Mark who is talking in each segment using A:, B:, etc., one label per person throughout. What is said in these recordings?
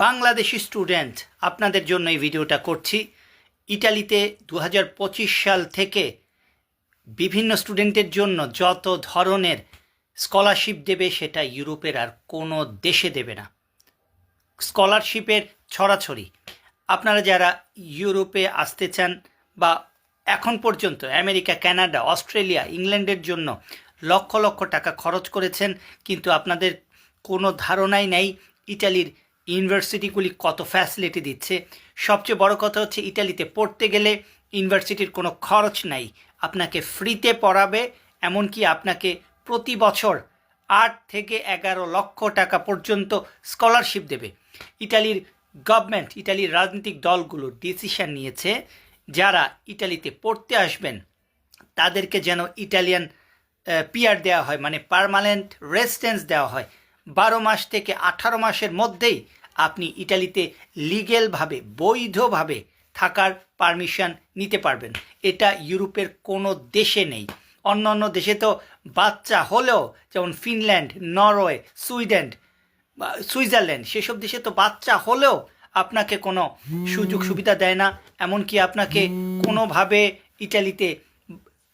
A: Bangladeshi student, আপনাদের জন্য এই ভিডিওটা করছি। ইটালিতে দু হাজার পঁচিশ সাল থেকে বিভিন্ন স্টুডেন্টের জন্য যত ধরনের স্কলারশিপ দেবে, সেটা ইউরোপের আর কোনো দেশে দেবে না। স্কলারশিপের ছড়াছড়ি। আপনারা যারা ইউরোপে আসতে চান বা এখন পর্যন্ত আমেরিকা, কানাডা, অস্ট্রেলিয়া, ইংল্যান্ডের জন্য লক্ষ লক্ষ টাকা খরচ করেছেন, কিন্তু আপনাদের কোনো ধারণাই নেই ইটালির ইউনিভার্সিটিগুলি কত ফ্যাসিলিটি দিচ্ছে? সবচেয়ে বড় কথা হচ্ছে ইটালিতে পড়তে গেলে ইউনিভার্সিটির কোনো খরচ নাই। আপনাকে ফ্রিতে পড়াবে, এমনকি আপনাকে প্রতি বছর আট থেকে এগারো লক্ষ টাকা পর্যন্ত স্কলারশিপ দেবে। ইটালির গভর্নমেন্ট ইটালির রাজনৈতিক দলগুলো ডিসিশন নিয়েছে যারা ইটালিতে পড়তে আসবেন, তাদেরকে যেন ইটালিয়ান পিয়ার দেওয়া হয় মানে পার্মানেন্ট রেসিডেন্স দেওয়া হয়। বারো মাস থেকে আঠারো মাসের মধ্যেই আপনি ইটালিতে লিগেলভাবে, বৈধভাবে থাকার পারমিশন নিতে পারবেন। এটা ইউরোপের কোনো দেশে নেই। অন্য অন্য দেশে তো বাচ্চা হলেও, যেমন ফিনল্যান্ড, নরওয়ে, সুইডেন সুইজারল্যান্ড, সেসব দেশে তো বাচ্চা হলেও আপনাকে কোনো সুযোগ সুবিধা দেয় না। এমনকি আপনাকে কোনোভাবে ইটালিতে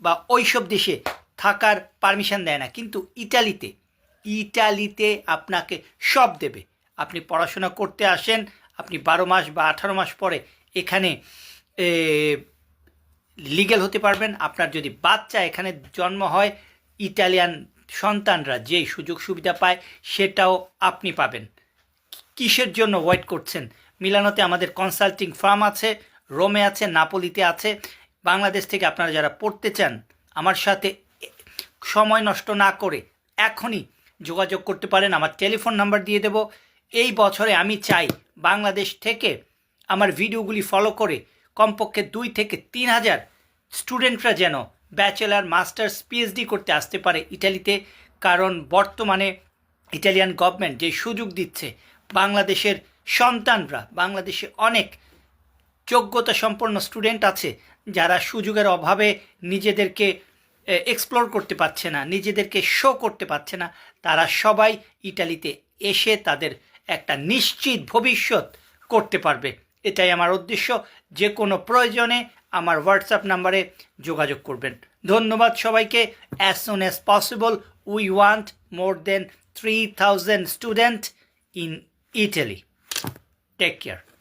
A: বা ওইসব দেশে থাকার পারমিশন দেয় না। কিন্তু ইটালিতে ইটালিতে আপনাকে সব দেবে। আপনি পড়াশোনা করতে আসেন, আপনি বারো মাস বা আঠারো মাস পরে এখানে লিগেল হতে পারবেন। আপনার যদি বাচ্চা এখানে জন্ম হয়, ইটালিয়ান সন্তানরা যেই সুযোগ সুবিধা পায়, সেটাও আপনি পাবেন। কিসের জন্য ওয়েট করছেন? মিলানোতে আমাদের কনসাল্টিং ফার্ম আছে রোমে আছে নাপোলিতে আছে। বাংলাদেশ থেকে আপনারা যারা পড়তে চান, আমার সাথে সময় নষ্ট না করে এখনই যোগাযোগ করতে পারেন, আমার টেলিফোন নাম্বার দিয়ে দেব। এই বছরে আমি চাই বাংলাদেশ থেকে আমার ভিডিওগুলি ফলো করে কমপক্ষে দুই থেকে তিন হাজার স্টুডেন্টরা যেন ব্যাচেলার মাস্টার্স পিএইচডি করতে আসতে পারে ইটালিতে। কারণ বর্তমানে ইটালিয়ান গভর্নমেন্ট যে সুযোগ দিচ্ছে বাংলাদেশের সন্তানরা, বাংলাদেশে অনেক যোগ্যতা সম্পন্ন স্টুডেন্ট আছে, যারা সুযোগের অভাবে নিজেদেরকে এক্সপ্লোর করতে পারছে না, নিজেদেরকে শো করতে পারছে না, তারা সবাই ইটালিতে এসে তাদের একটা নিশ্চিত ভবিষ্যৎ করতে পারবে। এটাই আমার উদ্দেশ্য। যে কোনো প্রয়োজনে আমার হোয়াটসঅ্যাপ নাম্বারে যোগাযোগ করবেন। ধন্যবাদ সবাইকে। As soon as possible we want more then three thousand student in Italy take care